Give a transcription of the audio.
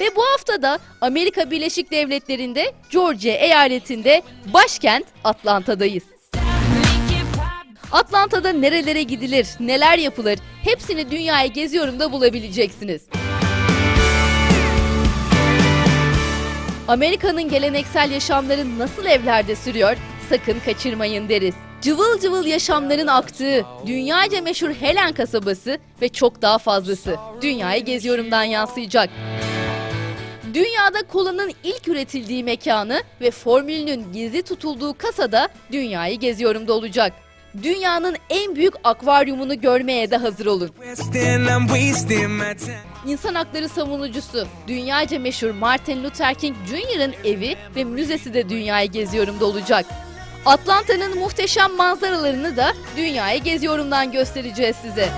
Ve bu hafta da Amerika Birleşik Devletleri'nde Georgia eyaletinde başkent Atlanta'dayız. Atlanta'da nerelere gidilir, neler yapılır hepsini dünyayı geziyorum da bulabileceksiniz. Amerika'nın geleneksel yaşamları nasıl evlerde sürüyor sakın kaçırmayın deriz. Cıvıl cıvıl yaşamların aktığı dünyaca meşhur Helen kasabası ve çok daha fazlası dünyayı geziyorumdan yansıyacak. Dünyada kolanın ilk üretildiği mekanı ve formülünün gizli tutulduğu kasada dünyayı geziyorumda olacak. Dünyanın en büyük akvaryumunu görmeye de hazır olun. İnsan hakları savunucusu, dünyaca meşhur Martin Luther King Jr.'ın evi ve müzesi de dünyayı geziyorumda olacak. Atlanta'nın muhteşem manzaralarını da dünyayı geziyorumdan göstereceğiz size.